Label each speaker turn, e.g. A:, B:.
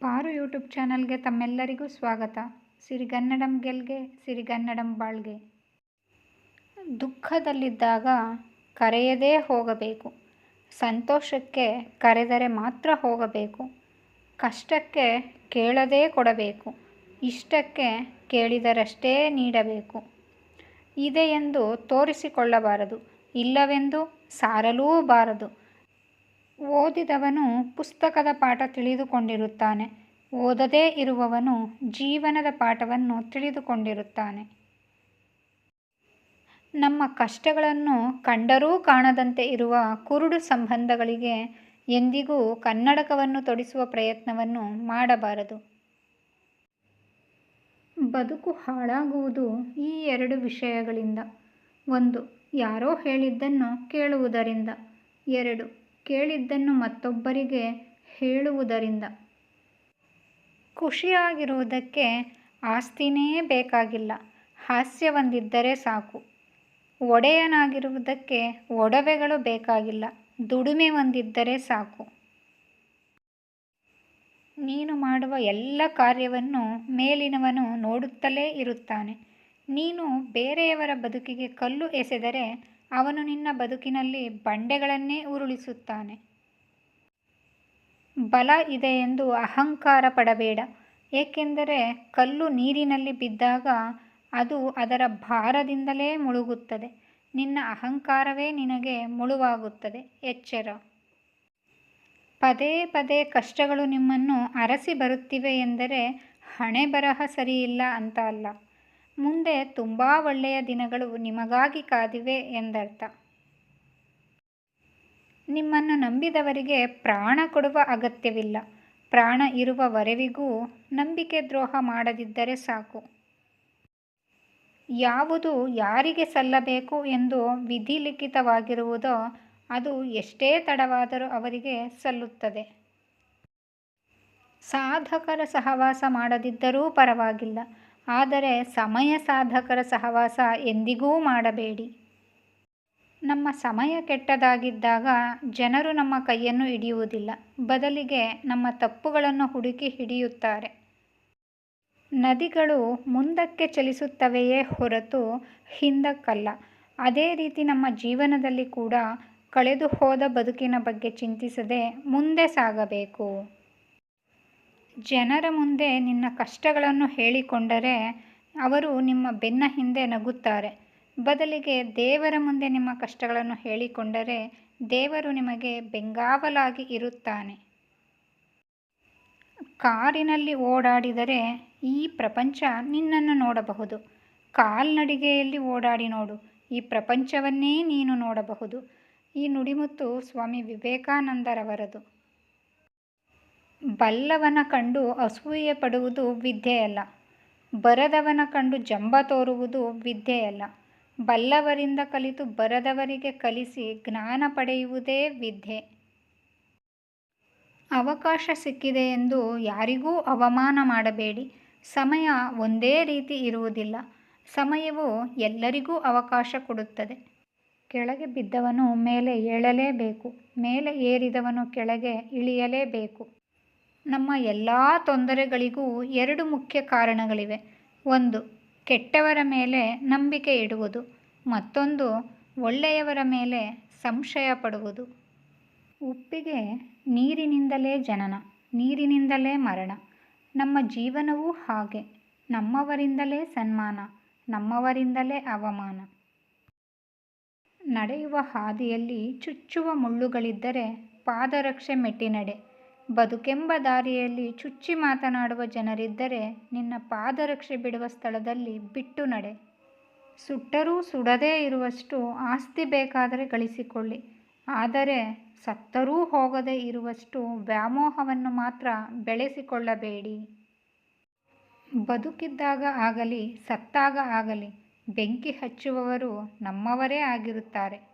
A: ಪಾರು ಯೂಟ್ಯೂಬ್ ಚಾನಲ್ಗೆ ತಮ್ಮೆಲ್ಲರಿಗೂ ಸ್ವಾಗತ. ಸಿರಿಗನ್ನಡಂ ಗೆಲ್ಗೆ, ಸಿರಿಗನ್ನಡಂ ಬಾಳ್ಗೆ. ದುಃಖದಲ್ಲಿದ್ದಾಗ ಕರೆಯದೇ ಹೋಗಬೇಕು. ಸಂತೋಷಕ್ಕೆ ಕರೆದರೆ ಮಾತ್ರ ಹೋಗಬೇಕು. ಕಷ್ಟಕ್ಕೆ ಕೇಳದೇ ಕೊಡಬೇಕು. ಇಷ್ಟಕ್ಕೆ ಕೇಳಿದರಷ್ಟೇ ನೀಡಬೇಕು. ಇದೆ ಎಂದು ತೋರಿಸಿಕೊಳ್ಳಬಾರದು. ಇಲ್ಲವೆಂದು ಸಾರಲೂಬಾರದು ಓದಿದವನು ಪುಸ್ತಕದ ಪಾಠ ತಿಳಿದುಕೊಂಡಿರುತ್ತಾನೆ. ಓದದೇ ಇರುವವನು ಜೀವನದ ಪಾಠವನ್ನು ತಿಳಿದುಕೊಂಡಿರುತ್ತಾನೆ. ನಮ್ಮ ಕಷ್ಟಗಳನ್ನು ಕಂಡರೂ ಕಾಣದಂತೆ ಇರುವ ಕುರುಡು ಸಂಬಂಧಗಳಿಗೆ ಎಂದಿಗೂ ಕನ್ನಡಕವನ್ನು ತೊಡಿಸುವ ಪ್ರಯತ್ನವನ್ನು ಮಾಡಬಾರದು. ಬದುಕು ಹಾಳಾಗುವುದು ಈ ಎರಡು ವಿಷಯಗಳಿಂದ. ಒಂದು, ಯಾರೋ ಹೇಳಿದ್ದನ್ನು ಕೇಳುವುದರಿಂದ. ಎರಡು ಕೇಳಿದ್ದನ್ನು ಮತ್ತೊಬ್ಬರಿಗೆ ಹೇಳುವುದರಿಂದ. ಖುಷಿಯಾಗಿರುವುದಕ್ಕೆ ಆಸ್ತಿನೇ ಬೇಕಾಗಿಲ್ಲ. ಹಾಸ್ಯವೊಂದಿದ್ದರೆ ಸಾಕು. ಒಡೆಯನಾಗಿರುವುದಕ್ಕೆ ಒಡವೆಗಳು ಬೇಕಾಗಿಲ್ಲ. ದುಡಿಮೆ ಒಂದಿದ್ದರೆ ಸಾಕು. ನೀನು ಮಾಡುವ ಎಲ್ಲ ಕಾರ್ಯವನ್ನು ಮೇಲಿನವನು ನೋಡುತ್ತಲೇ ಇರುತ್ತಾನೆ. ನೀನು ಬೇರೆಯವರ ಬದುಕಿಗೆ ಕಲ್ಲು ಎಸೆದರೆ ಅವನು ನಿನ್ನ ಬದುಕಿನಲ್ಲಿ ಬಂಡೆಗಳನ್ನೇ ಉರುಳಿಸುತ್ತಾನೆ. ಬಲ ಇದೆ ಎಂದು ಅಹಂಕಾರ ಪಡಬೇಡ. ಏಕೆಂದರೆ ಕಲ್ಲು ನೀರಿನಲ್ಲಿ ಬಿದ್ದಾಗ ಅದು ಅದರ ಭಾರದಿಂದಲೇ ಮುಳುಗುತ್ತದೆ. ನಿನ್ನ ಅಹಂಕಾರವೇ ನಿನಗೆ ಮುಳುವಾಗುತ್ತದೆ. ಎಚ್ಚರ. ಪದೇ ಪದೇ ಕಷ್ಟಗಳು ನಿಮ್ಮನ್ನು ಅರಸಿ ಬರುತ್ತಿವೆ ಎಂದರೆ ಹಣೆ ಬರಹ ಸರಿಯಿಲ್ಲ ಅಂತ ಅಲ್ಲ. ಮುಂದೆ ತುಂಬ ಒಳ್ಳೆಯ ದಿನಗಳು ನಿಮಗಾಗಿ ಕಾದಿವೆ ಎಂದರ್ಥ. ನಿಮ್ಮನ್ನು ನಂಬಿದವರಿಗೆ ಪ್ರಾಣ ಕೊಡುವ ಅಗತ್ಯವಿಲ್ಲ. ಪ್ರಾಣ ಇರುವವರೆವಿಗೂ ನಂಬಿಕೆ ದ್ರೋಹ ಮಾಡದಿದ್ದರೆ ಸಾಕು. ಯಾವುದು ಯಾರಿಗೆ ಸಲ್ಲಬೇಕು ಎಂದು ವಿಧಿಲಿಖಿತವಾಗಿರುವುದೋ ಅದು ಎಷ್ಟೇ ತಡವಾದರೂ ಅವರಿಗೆ ಸಲ್ಲುತ್ತದೆ. ಸಾಧಕರ ಸಹವಾಸ ಮಾಡದಿದ್ದರೂ ಪರವಾಗಿಲ್ಲ. ಆದರೆ ಸಮಯ ಸಾಧಕರ ಸಹವಾಸ ಎಂದಿಗೂ ಮಾಡಬೇಡಿ. ನಮ್ಮ ಸಮಯ ಕೆಟ್ಟದಾಗಿದ್ದಾಗ ಜನರು ನಮ್ಮ ಕೈಯನ್ನು ಹಿಡಿಯುವುದಿಲ್ಲ. ಬದಲಿಗೆ ನಮ್ಮ ತಪ್ಪುಗಳನ್ನು ಹುಡುಕಿ ಹಿಡಿಯುತ್ತಾರೆ. ನದಿಗಳು ಮುಂದಕ್ಕೆ ಚಲಿಸುತ್ತವೆಯೇ ಹೊರತು ಹಿಂದಕ್ಕಲ್ಲ. ಅದೇ ರೀತಿ ನಮ್ಮ ಜೀವನದಲ್ಲಿ ಕೂಡ ಕಳೆದು ಹೋದ ಬದುಕಿನ ಬಗ್ಗೆ ಚಿಂತಿಸದೆ ಮುಂದೆ ಸಾಗಬೇಕು. ಜನರ ಮುಂದೆ ನಿನ್ನ ಕಷ್ಟಗಳನ್ನು ಹೇಳಿಕೊಂಡರೆ ಅವರು ನಿಮ್ಮ ಬೆನ್ನ ಹಿಂದೆ ನಗುತ್ತಾರೆ. ಬದಲಿಗೆ ದೇವರ ಮುಂದೆ ನಿಮ್ಮ ಕಷ್ಟಗಳನ್ನು ಹೇಳಿಕೊಂಡರೆ ದೇವರು ನಿಮಗೆ ಬೆಂಗಾವಲಾಗಿ ಇರುತ್ತಾನೆ. ಕಾರಿನಲ್ಲಿ ಓಡಾಡಿದರೆ ಈ ಪ್ರಪಂಚ ನಿನ್ನನ್ನು ನೋಡಬಹುದು. ಕಾಲ್ನಡಿಗೆಯಲ್ಲಿ ಓಡಾಡಿ ನೋಡು, ಈ ಪ್ರಪಂಚವನ್ನೇ ನೀನು ನೋಡಬಹುದು. ಈ ನುಡಿಮುತ್ತು ಸ್ವಾಮಿ ವಿವೇಕಾನಂದರವರದು. ಬಲ್ಲವನ ಕಂಡು ಅಸೂಯೆ ಪಡುವುದು ವಿದ್ಯೆಯಲ್ಲ. ಬರದವನ ಕಂಡು ಜಂಬ ತೋರುವುದು ವಿದ್ಯೆಯಲ್ಲ. ಬಲ್ಲವರಿಂದ ಕಲಿತು ಬರದವರಿಗೆ ಕಲಿಸಿ ಜ್ಞಾನ ಪಡೆಯುವುದೇ ವಿದ್ಯೆ. ಅವಕಾಶ ಸಿಕ್ಕಿದೆ ಎಂದು ಯಾರಿಗೂ ಅವಮಾನ ಮಾಡಬೇಡಿ. ಸಮಯ ಒಂದೇ ರೀತಿ ಇರುವುದಿಲ್ಲ. ಸಮಯವು ಎಲ್ಲರಿಗೂ ಅವಕಾಶ ಕೊಡುತ್ತದೆ. ಕೆಳಗೆ ಬಿದ್ದವನು ಮೇಲೆ ಏಳಲೇಬೇಕು. ಮೇಲೆ ಏರಿದವನು ಕೆಳಗೆ ಇಳಿಯಲೇಬೇಕು. ನಮ್ಮ ಎಲ್ಲ ತೊಂದರೆಗಳಿಗೂ ಎರಡು ಮುಖ್ಯ ಕಾರಣಗಳಿವೆ. ಒಂದು, ಕೆಟ್ಟವರ ಮೇಲೆ ನಂಬಿಕೆ ಇಡುವುದು. ಮತ್ತೊಂದು, ಒಳ್ಳೆಯವರ ಮೇಲೆ ಸಂಶಯ ಪಡುವುದು. ಉಪ್ಪಿಗೆ ನೀರಿನಿಂದಲೇ ಜನನ, ನೀರಿನಿಂದಲೇ ಮರಣ. ನಮ್ಮ ಜೀವನವೂ ಹಾಗೆ. ನಮ್ಮವರಿಂದಲೇ ಸನ್ಮಾನ, ನಮ್ಮವರಿಂದಲೇ ಅವಮಾನ. ನಡೆಯುವ ಹಾದಿಯಲ್ಲಿ ಚುಚ್ಚುವ ಮುಳ್ಳುಗಳಿದ್ದರೆ ಪಾದರಕ್ಷೆ ಮೆಟ್ಟಿ ನಡೆ ಬದುಕೆಂಬ ದಾರಿಯಲ್ಲಿ ಚುಚ್ಚಿ ಮಾತನಾಡುವ ಜನರಿದ್ದರೆ ನಿನ್ನ ಪಾದರಕ್ಷೆ ಬಿಡುವ ಸ್ಥಳದಲ್ಲಿ ಬಿಟ್ಟು ನಡೆ. ಸುಟ್ಟರೂ ಸುಡದೇ ಇರುವಷ್ಟು ಆಸ್ತಿ ಬೇಕಾದರೆ ಗಳಿಸಿಕೊಳ್ಳಿ. ಆದರೆ ಸತ್ತರೂ ಹೋಗದೇ ಇರುವಷ್ಟು ವ್ಯಾಮೋಹವನ್ನು ಮಾತ್ರ ಬೆಳೆಸಿಕೊಳ್ಳಬೇಡಿ. ಬದುಕಿದ್ದಾಗ ಆಗಲಿ, ಸತ್ತಾಗ ಆಗಲಿ, ಬೆಂಕಿ ಹಚ್ಚುವವರು ನಮ್ಮವರೇ ಆಗಿರುತ್ತಾರೆ.